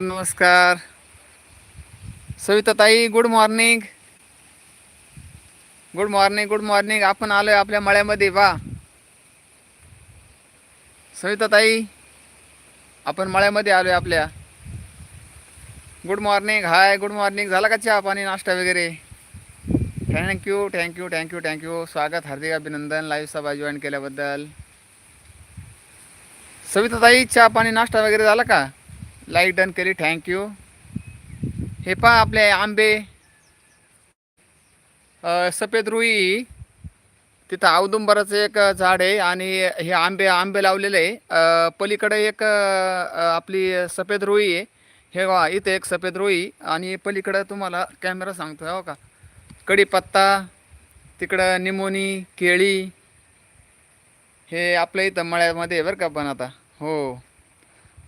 नमस्कार. Savitatai good morning good morning good morning आपण आलोय आपल्या मळ्यामध्ये वा. सविता ताई आपण मळ्यामध्ये आलोय आपल्या. Good morning hi good morning झाला का चहा पाणी नाश्ता वगैरे? थँक्यू थँक्यू थँक्यू थँक्यू स्वागत हार्दिक अभिनंदन लाईव्ह सभा जॉईन केल्याबद्दल. सविताताई चहा पाणी नाश्ता वगैरे झाला का? लाईक डन केली थँक्यू हे पहा आपले आंबे. सफेद रुई. तिथं औदुंबराचं एक झाड आहे आणि हे आंबे आंबे लावलेले आहे. पलीकडे एक आपली सफेद रुई आहे. हे वा इथे एक सफेद रुई. आणि पलीकडं तुम्हाला कॅमेरा सांगतो हो का? कढीपत्ता तिकडं निमोनी केळी. हे आपल्या इथं मळ्यामध्ये बरं का पण आता. हो.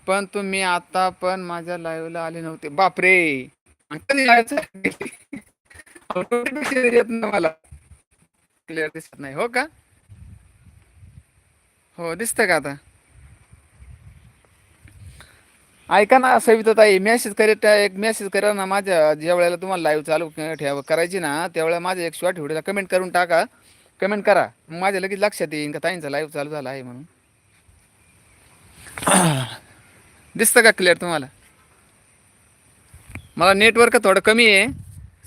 पण तुम्ही आता पण माझ्या लाईव्हला आले नव्हते. बापरे! कधी येत मला. क्लिअर दिसत नाही. हो का? हो दिसतं का आता? ऐका ना सविता ताई मेसेज करीत एक मेसेज करा ना माझ्या. ज्या वेळेला तुम्हाला लाईव्ह चालू ठेवा करायची ना त्यावेळेला माझ्या एक शॉर्ट व्हिडिओला कमेंट करून टाका. कमेंट करा. मग माझ्या लगेच लक्षात येईन का ताईंचा लाईव्ह चालू झाला आहे म्हणून. दिसतं का क्लिअर तुम्हाला? मला नेटवर्क थोडं कमी आहे.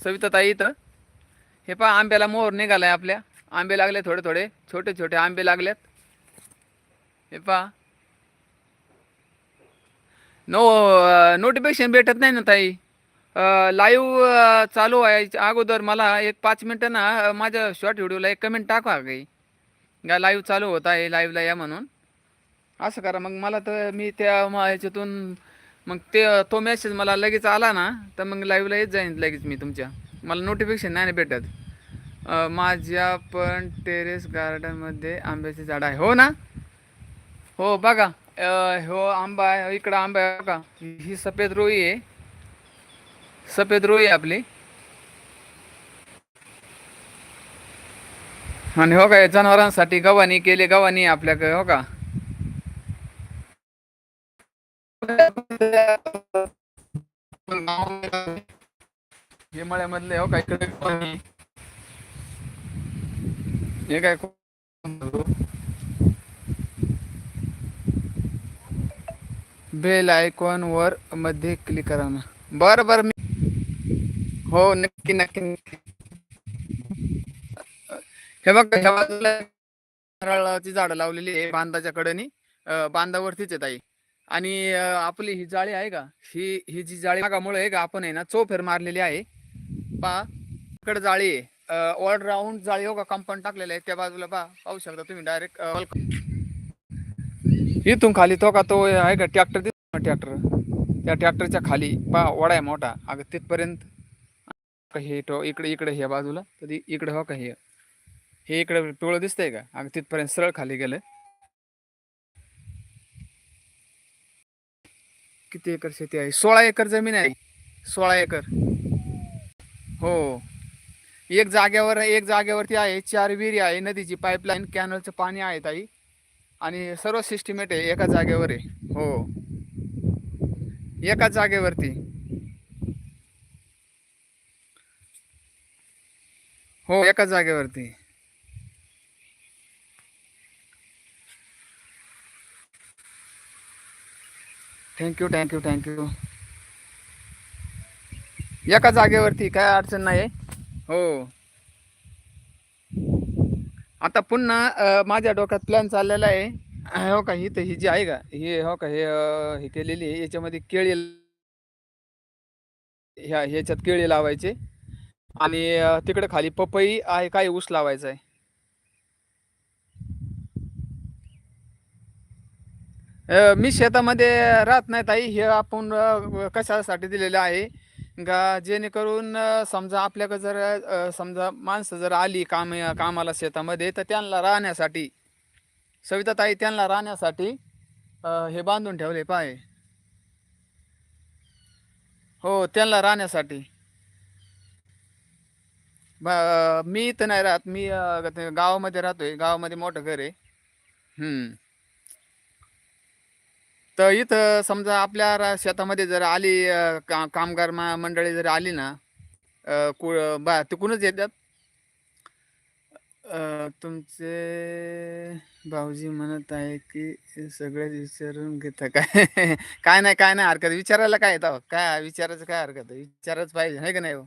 सविता ताई इथं. हे पहा आंब्याला मोहर आहे आपल्या. आंबे लागले थोडे थोडे. छोटे छोटे आंबे लागलेत. हे पहा. नो नोटिफिकेशन भेटत नाही ना ताई? लाईव्ह चालू व्हायच्या अगोदर मला एक पाच मिनटं ना माझ्या शॉर्ट व्हिडिओला एक कमेंट टाका काही लाईव्ह चालू होत आहे लाईव्हला या म्हणून. असं करा. मग मला तर मी त्या ह्याच्यातून मग ते तो मेसेज मला लगेच आला ना तर मग लाईव्हला येत जाईन लगेच मी तुमच्या. मला नोटिफिकेशन नाही भेटत. माझ्या पण टेरेस गार्डनमध्ये आंब्याचे झाड आहे. हो ना? हो बघा. हो आंबा आहे. हो, इकडं आंबा आहे. बघा. ही ही सफेद रोई आहे. सफेद रोई आहे आपली. आणि हो का जनावरांसाठी गव्हाणी केली. गव्हाणी आहे आपल्याकडे. हो का? हे मळ्यामधले हो काय इकडे पाणी. हे काय बेल आयकॉन वर मध्ये क्लिक करा ना. बर बर मी हो नक्की नक्की नक्की. हे बघ ह्या बाजूला नारळाची झाडं लावलेली आहे बांधाच्या कडेनी. बांधावरतीच आहे ताई. आणि आपली ही जाळी आहे का? ही ही जी जाळी मागामुळे आहे का आपण आहे ना चौफेर मारलेली आहे. पा इकडे जाळी आहे. ऑल राऊंड जाळी हो का? कंपाऊंड टाकलेलं आहे. त्या बाजूला पा पाहू शकता तुम्ही डायरेक्ट इथून खाली तो का तो आहे का? ट्रॅक्टर दिसतो ट्रॅक्टर त्या ट्रॅक्टरच्या खाली. पा ओढा आहे मोठा. अगं तिथपर्यंत. हे तो इकडे इकडे ह्या बाजूला. कधी इकडे हो का हे? हे इकडे पिवळं दिसतंय का? अगं तिथपर्यंत सरळ खाली गेलं. किती एकर शेती आहे? सोळा एकर जमीन आहे. सोळा एकर. हो. एक जागेवर एक जागेवरती आहे चार विहिरी आहे नदीची पाईपलाईन कॅनलचं पाणी आहे ताई. आणि सर्व सिस्टिमेट आहे एका जागेवर आहे. हो. एका जागेवरती. हो एका जागेवरती. थँक्यू थँक्यू थँक्यू एका जागेवरती काय अडचण नाही हो. आता पुन्हा माझ्या डोक्यात प्लॅन चाललेला आहे. हो का ही तर ही जी आहे का ही हो का हे हे केलेली आहे याच्यामध्ये केळी ह्या ह्याच्यात केळी लावायचे. आणि तिकडं तिकडे खाली पपई आहे काय ऊस लावायचा आहे. मी शेतामध्ये राहत नाही ताई. हे आपण कशासाठी दिलेलं आहे? का जेणेकरून समजा आपल्याकडे जर समजा माणसं जर आली काम कामाला शेतामध्ये तर त्यांना राहण्यासाठी सविता ताई त्यांना राहण्यासाठी हे बांधून ठेवले पाय. हो त्यांना राहण्यासाठी. ब- मी इथं नाही राहत. मी गावामध्ये राहतो गावामध्ये राहतोय. गावामध्ये मोठं घर आहे. तर इथं समजा आपल्या रा- शेतामध्ये जर आली अ, का कामगार मा- मंडळी जर आली ना अ, कु बा तिकडूनच येतात? अ, तुमचे भाऊजी म्हणत आहे की सगळेच विचारून घेता काय काय नाही काय नाही हरकत. विचारायला काय येतं? काय विचारायचं काय हरकत? आहे विचारच पाहिजे नाही का नाही हो?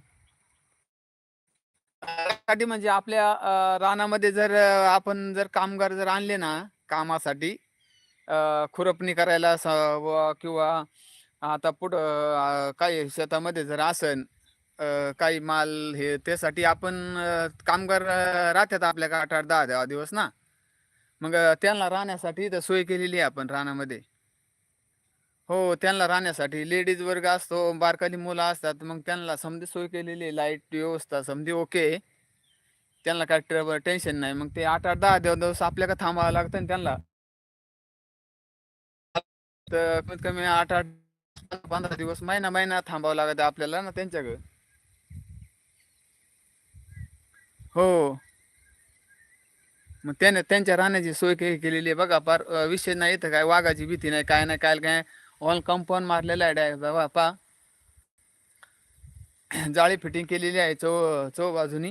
साठी म्हणजे आपल्या अ, रानामध्ये जर अ, आपण जर कामगार जर आणले ना कामासाठी अ, खुरपणी करायला स व किंवा आता पुढं अ, काही शेतामध्ये जर असन अ, काही माल हे त्यासाठी आपण अ, कामगार अ, राहतात आपल्या आठ आठ दहा दहा दिवस ना. मग अ, त्यांना राहण्यासाठी इथं सोय केलेली आहे आपण रानामध्ये. हो त्यांना राहण्यासाठी. लेडीज वर्ग असतो बारकाली मुलं असतात मग त्यांना समधी सोय केलेली आहे. लाइट व्यवस्था समधी ओके. त्यांना काय ट्रबल टेन्शन नाही. मग ते आठ आठ दहा दिवस दिवस आपल्याला थांबावं लागतं आणि त्यांना तर कमीत कमी आठ आठ पंधरा दिवस महिना महिना थांबावं लागत आपल्याला ना त्यांच्याकडे. हो. मग त्याने त्यांच्या राहण्याची सोय काही केलेली आहे बघा. फार विषय नाही इथं काय वाघाची भीती नाही काय नाही काय काय. ऑल कंपाऊंड मारलेलं आहे डायरेक्ट बाबा पा जाळी फिटिंग केलेली आहे चौ चौ बाजूनी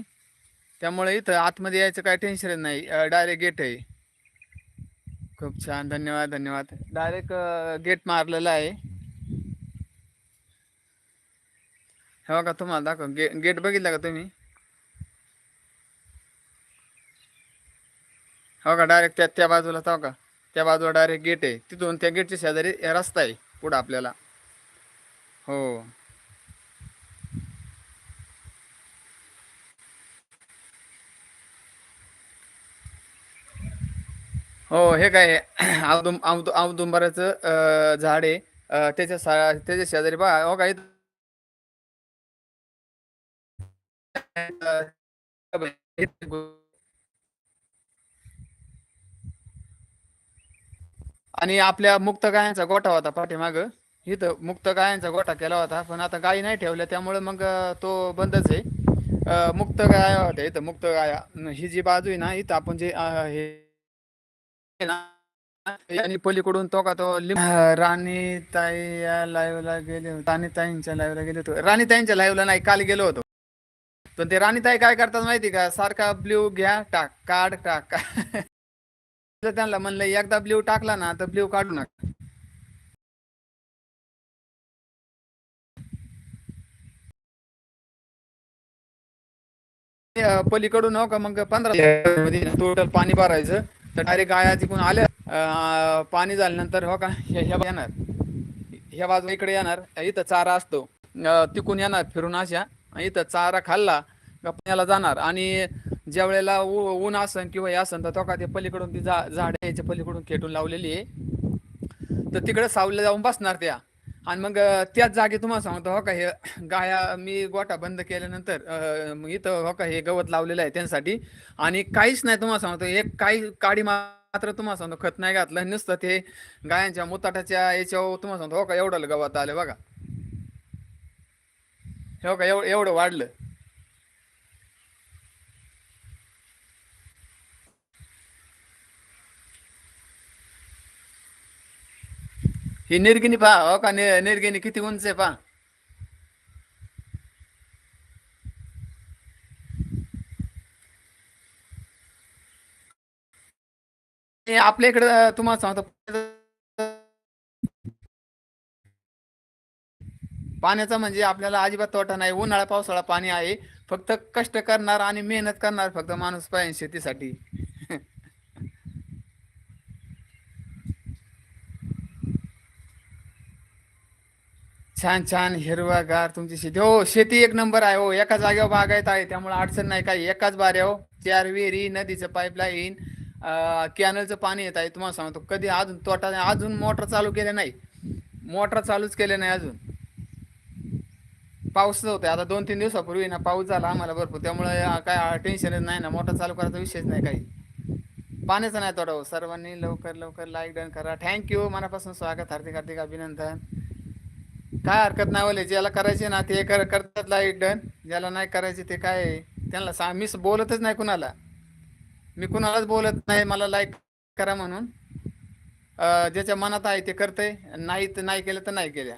त्यामुळे इथं आतमध्ये यायचं काय टेन्शन नाही. डायरेक्ट गेट आहे. खूप छान. धन्यवाद धन्यवाद. डायरेक्ट गेट मारलेलं आहे. हे बघा तुम्हाला दाखव. गे गेट बघितला का तुम्ही? हो का डायरेक्ट त्या त्या बाजूला हो का? त्या बाजूला डायरेक्ट गेट आहे. तिथून त्या गेटच्या शेजारी रस्ता आहे पुढं आपल्याला. हो. हो हे काय औदुं औदु औदुंबराचं झाड आहे. त्याच्या सा त्याच्या शेजारी बघा हो काय आणि आपल्या मुक्त गायांचा गोठा होता पाठीमाग. इथं मुक्त गायांचा गोठा केला होता पण आता गायी नाही ठेवल्या त्यामुळे मग तो बंदच आहे. मुक्त गाया होत्या इथं मुक्त गाया. न ही जी बाजू आहे ना इथं आपण जे हे आणि पलीकडून तो का तो राणी ताई या लाईव्हला गेले होते. राणी ताईंच्या लाईव्हला गेले होते. राणी ताईंच्या लाईव्हला नाही काल गेलो होतो. पण ते राणी ताई काय करतात माहिती का? सारखा ब्ल्यू घ्या टाक काढ टाक. त्यांना म्हणलं एकदा ब्ल्यू टाकला ना तर ब्ल्यू काढू नका. पलीकडून हो का मग पंधरा टोटल पाणी भरायचं. तर डायरेक्ट गाया तिकडून आल्या. पाणी झाल्यानंतर हो का ह्या येणार. ह्या बाजू इकडे येणार. इथं चारा असतो. तिकून येणार फिरून अशा. इथं चारा खाल्ला पुण्याला जाणार. आणि ज्या वेळेला ऊ- ऊन असन किंवा हे असन तर तो का ते पलीकडून ती जा झाड याच्या पलीकडून खेटून लावलेली आहे. तर तिकडे सावल्या जाऊन बसणार त्या. आणि मग त्याच जागी तुम्हाला सांगतो हो का हे गाया मी गोठा बंद केल्यानंतर मग इथं हो का हे गवत लावलेलं आहे त्यांसाठी. आणि काहीच नाही तुम्हाला सांगतो एक काही काडी मात्र तुम्हाला सांगतो खत नाही घातलं. नुसतं ते गायांच्या मुताटाच्या याच्यावर तुम्हाला सांगतो हो का एवढं गवत आलं बघा. हो का एवढं एवढं वाढलं. ही निर्गिनी पहा हो का नि- निर्गिनी किती उंच आहे पहा. आपल्या इकडं तुम्हाला सांगतो. पाण्याचा म्हणजे आपल्याला अजिबात तोटा नाही उन्हाळा पावसाळा पाणी आहे. फक्त कष्ट करणार आणि मेहनत करणार फक्त माणूस पाहिजे शेतीसाठी. छान छान हिरवागार तुमची शेती. हो शेती एक नंबर आहे हो. एका जागेवर बागायत आहे त्यामुळे अडचण नाही काही. एकाच बाऱ्यावर हो. चार विहिरी नदीचं पाईपलाईन कॅनलचं पाणी येत आहे. तुम्हाला सांगतो कधी अजून तोटा नाही. अजून मोटर चालू केले नाही. मोटर चालूच केले नाही अजून. पाऊस होते आता दोन तीन दिवसापूर्वी ना पाऊस झाला आम्हाला भरपूर. त्यामुळे काय टेन्शनच नाही ना. मोटर चालू करायचा विषयच नाही काही. पाण्याचा नाही तोटा हो. सर्वांनी लवकर लवकर लाईक डन करा. थँक्यू मनापासून स्वागत. हार्दिक हार्दिक अभिनंदन. काय हरकत नाही बोले ज्याला करायचे ना ते कर करतात लाइट डन ज्याला नाही करायचे ते काय त्यांना सांग मी बोलतच नाही कुणाला. मी कुणालाच बोलत नाही मला लाईक करा म्हणून. ज्याच्या मनात आहे ते करतंय. नाही तर नाही केलं तर नाही केल्या.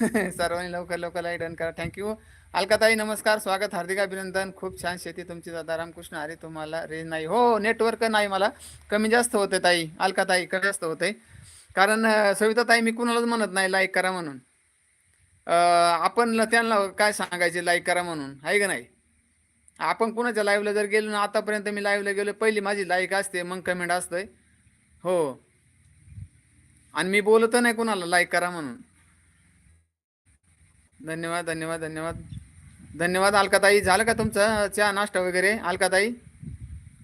सर्वांनी लवकर लवकर लाइट डन करा. थँक्यू अलकाताई नमस्कार. स्वागत. हार्दिक अभिनंदन. खूप छान शेती तुमची. दादा रामकृष्ण अरे तुम्हाला रेंज नाही. हो नेटवर्क नाही मला. कमी जास्त होते ताई. अलकाताई कमी जास्त होते. कारण सविता ताई मी कुणालाच म्हणत नाही लाईक करा म्हणून. आपण त्यांना काय सांगायचे? लाईक करा म्हणून. आहे का नाही? आपण कुणाच्या लाईव्हला जर गेलो ना आतापर्यंत मी लाईव्हला गेलो पहिली माझी लाईक असते मग कमेंट असतंय. हो. आणि मी बोलत नाही कुणाला लाईक करा म्हणून. धन्यवाद धन्यवाद धन्यवाद. धन्यवाद अलकाताई. झालं का तुमचं चहा नाश्ता वगैरे? अलकाताई?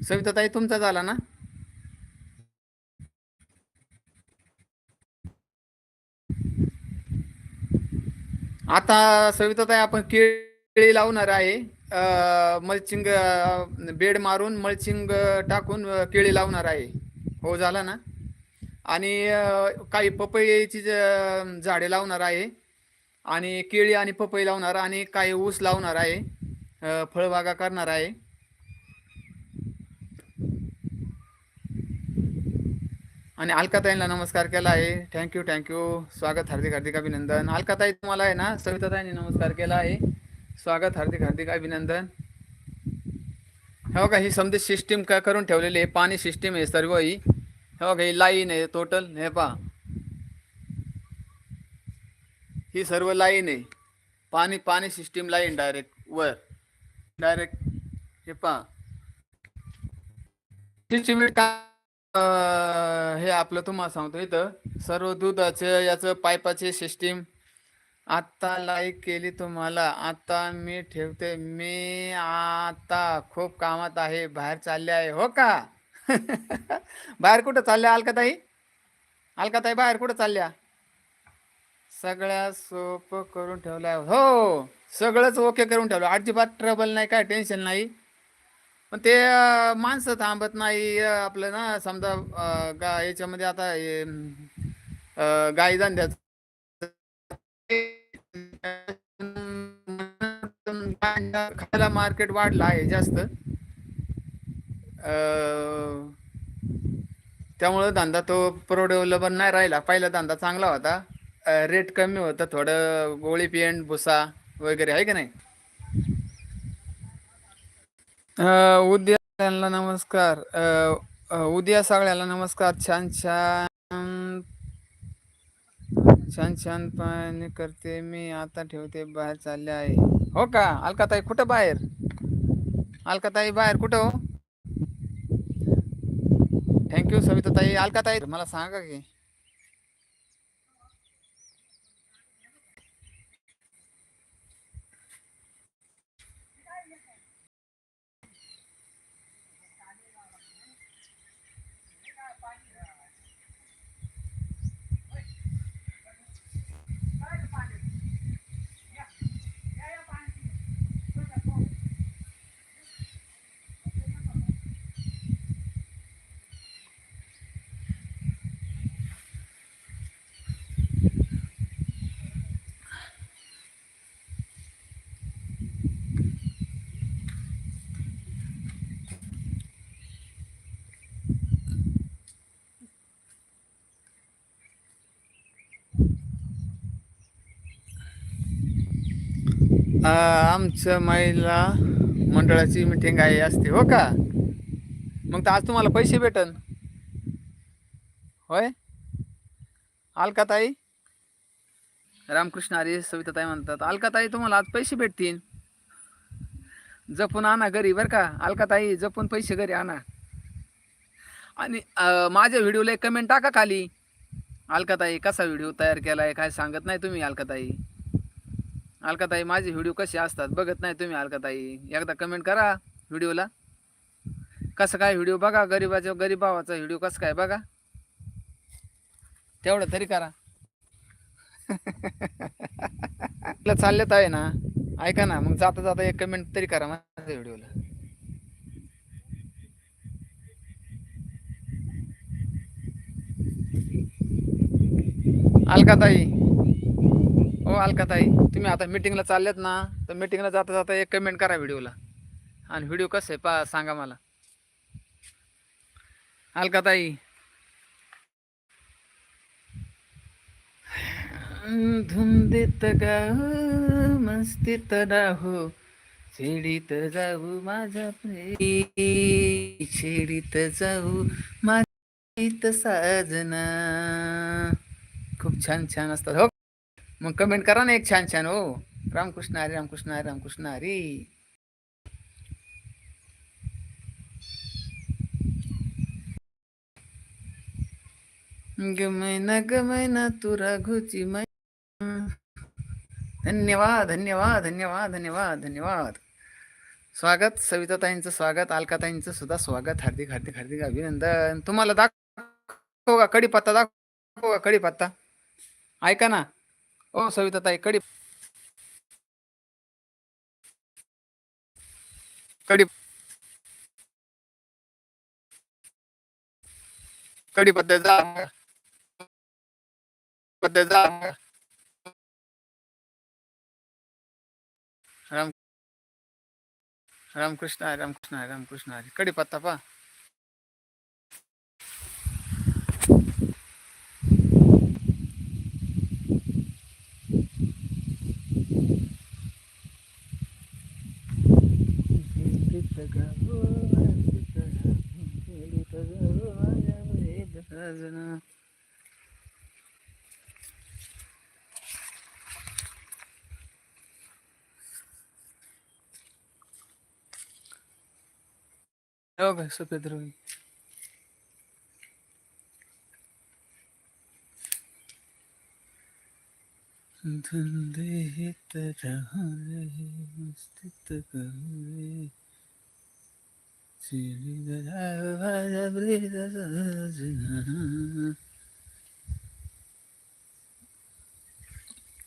सविताताई तुमचा झाला ना? आता सविताताई आपण केळी लावणार आहे. मल्चिंग बेड मारून मल्चिंग टाकून केळी लावणार आहे. हो झाला ना? आणि काही पपईची ज- झाडे लावणार आहे. आणि केळी आणि पपई लावणार आणि काही ऊस लावणार आहे. फळबागा करणार आहे. आणि अलकाताईंना नमस्कार केला आहे. थँक्यू थँक्यू स्वागत हार्दिक हार्दिक अभिनंदन. अलकाताई तुम्हाला आहे ना सविताताईंनी नमस्कार केला आहे. स्वागत हार्दिक हार्दिक अभिनंदन. हो का ही समजा सिस्टीम का करून ठेवलेली आहे. पाणी सिस्टीम आहे सर्व ही. हो का ही लाईन आहे टोटल हे पहा. ही सर्व लाईन आहे. पाणी पाणी सिस्टीम लाईन डायरेक्ट वर. डायरेक्ट हे पहा. सिस्टीम का हे आपलं तुम्हाला सांगतो इथं. सर्व दुधाचं याचं पाईपाचे सिस्टीम आता लाईक केली तुम्हाला. आता मी ठेवते. मी आता खूप कामात आहे. बाहेर चालले आहे. हो का? बाहेर कुठं चालल्या अलकाताई? अलकाताई बाहेर कुठं चालल्या? सगळ्या सोपं करून ठेवलं आहे हो सगळंच ओके करून ठेवलं. अजिबात ट्रबल नाही काय टेन्शन नाही. पण ते माणसं थांबत नाही आपलं ना समजा गा याच्यामध्ये आता हे, गाई धंद्याचं खायला मार्केट वाढलं आहे जास्त. त्यामुळं धंदा तो प्रोडेवलेबल नाही राहिला. पहिला धंदा चांगला होता. रेट कमी होतं. थोडं गोळी पेंट भुसा वगैरे आहे का नाही? अ, उद्या सगळ्यांना नमस्कार. अ, अ, उद्या सगळ्याला नमस्कार. छान छान. छान छान पाणी करते मी. आता ठेवते बाहेर चालले आहे. हो का? अलकाताई कुठं बाहेर? अलकाताई बाहेर कुठं हो? थँक्यू सविताताई. अलकाताई मला सांगा की. आमचं महिला मंडळाची मिटिंग आहे असते हो का? मग तर आज तुम्हाला पैसे भेटन. होय? अलकाताई रामकृष्ण हरी सविताताई म्हणतात अलकाताई तुम्हाला आज पैसे भेटतील. जपून आणा घरी बरं का? अलकाताई जपून पैसे घरी आणा. आणि माझ्या व्हिडिओला एक कमेंट टाका खाली. अलकाताई कसा व्हिडिओ तयार केला आहे काय सांगत नाही तुम्ही अलकाताई अलकाताई माझे व्हिडिओ कसे असतात बघत नाही तुम्ही अलकाताई. एकदा कमेंट करा व्हिडिओला कसं काय व्हिडिओ बघा गरीबाच्या गरीब भावाचा व्हिडिओ कसं काय बघा. तेवढं तरी करा. आपलं आहे ना ऐका ना मग जाता जाता एक कमेंट तरी करा माझ्या व्हिडिओला अलकाताई हो अलकाताई तुम्ही आता मीटिंगला चालल्यात ना तर मीटिंगला जाता जाता एक कमेंट करा व्हिडिओला. आणि व्हिडिओ कसं आहे पा सांगा मला. अलकाताई. धुंदीत गाऊ मस्तीत राहू शिडीत जाऊ माझ्या प्रेमी शिडीत जाऊ माझी साजना. खूप छान छान असतात हो मग कमेंट करा ना एक छान छान हो. रामकृष्ण हरी रामकृष्ण हरी रामकृष्ण हरी. गमैना गमैना तू राघूची मै धन्यवाद धन्यवाद धन्यवाद धन्यवाद धन्यवाद. स्वागत सविताताईंचं स्वागत अलकाताईंचं सुद्धा स्वागत. हार्दिक हार्दिक हार्दिक अभिनंदन. तुम्हाला दाखव का? कडीपत्ता दाखव का? कडीपत्ता ऐका ना. ओ सविताताई कडी. कडी. कडी पद्धतीचा पद्धतीचा राम रामकृष्ण आहे रामकृष्ण आहे रामकृष्ण आहे. कडी पत्ता पा बघा सफेद रवी धुंधे हित रहा रे मस्त कर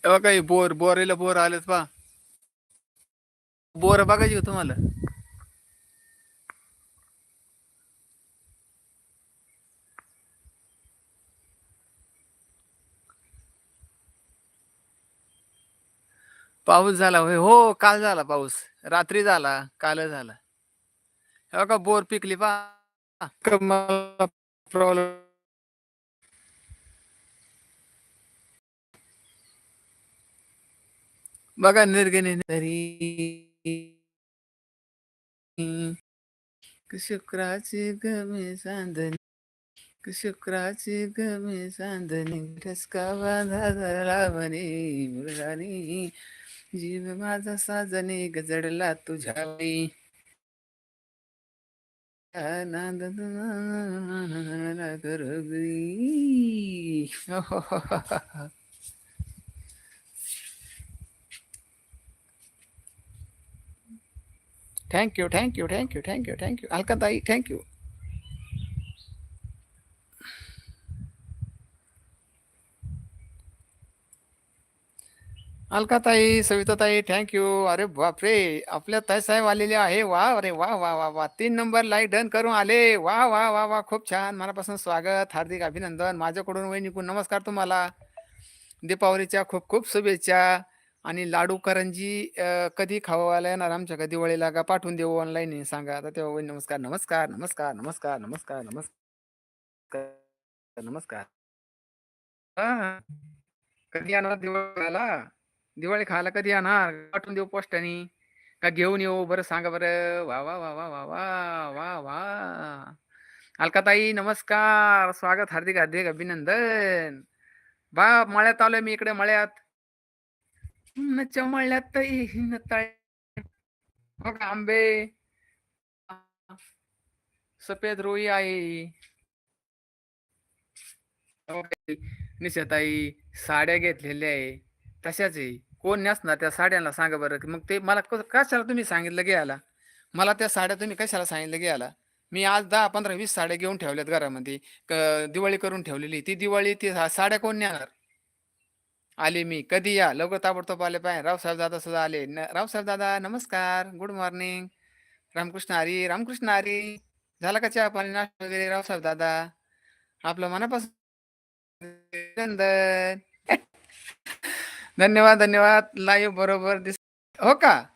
तेव्हा काही बोर बोरेला बोर आलेत पा बोर बघायची का तुम्हाला? पाऊस झाला होय. हो काल झाला पाऊस. रात्री झाला काल झाला. हे का बोर पिकली पा प्रॉब्लेम बघा निर्गणी तरी शुक्राची गमे सांदणी शुक्राची गमे सांधनी ठसका बांधा लावणी मृगानी जीव माझा साजने गजडला तुझ्या thank you, thank you, thank you, thank you, thank you. Alkatai, thank you. Alkatai Savitatai thank you अरे बापरे आपल्या ताई साहेब आलेले आहे. वा अरे वा वा वा वा. तीन नंबर लाईक डन करून आले. वा वा वा वा. खूप छान. मनापासून स्वागत हार्दिक अभिनंदन. माझ्याकडून वैनिकून नमस्कार तुम्हाला. दीपावलीच्या खूप खूप शुभेच्छा. आणि लाडू करंजी कधी खावायला येणार आमच्या कधी दिवाळीला का पाठवून देऊ ऑनलाईन सांगा. आता तेव्हा वहिनी नमस्कार नमस्कार नमस्कार नमस्कार नमस्कार नमस्कार नमस्कार. हा कधी येणार दिवाळी दिवाळी खायला कधी येणार? पाठवून देऊ पोस्टानी? का घेऊन येऊ? बरं सांगा बरं? वा वा वा वा वा वा वा अलका अलकाताई नमस्कार. स्वागत, हार्दिक हार्दिक अभिनंदन. बा मळ्यात आलोय मी इकडे मळ्यात. न चमळ्यात हिन तळ्यात. आंबे. सफेद रोई आहे. निशाताई साड्या घेतलेल्या आहे. तशाच. आहे कोण ना त्या साड्यांना सांगा बरं. की मग ते मला कसं- कशाला तुम्ही सांगितलं घ्यायला? मला त्या साड्या तुम्ही कशाला सांगितलं घ्यायला? मी आज दहा पंधरा वीस साड्या घेऊन ठेवल्यात घरामध्ये. क- दिवाळी करून ठेवलेली. ती दिवाळी ती साड्या कोण नेणार? आले मी. कधी या? लवकर ताबडतोब आले पाय रावसाहेब दादा सुद्धा आले. न रावसाहेब दादा नमस्कार. Good morning Ramkrishna Hari Ramkrishna Hari. झाला का चहा पाणी नाश्ता वगैरे? रावसाहेब दादा. आपलं मनापासून धन्यवाद धन्यवाद. लाईव्ह बरोबर दिस हो का?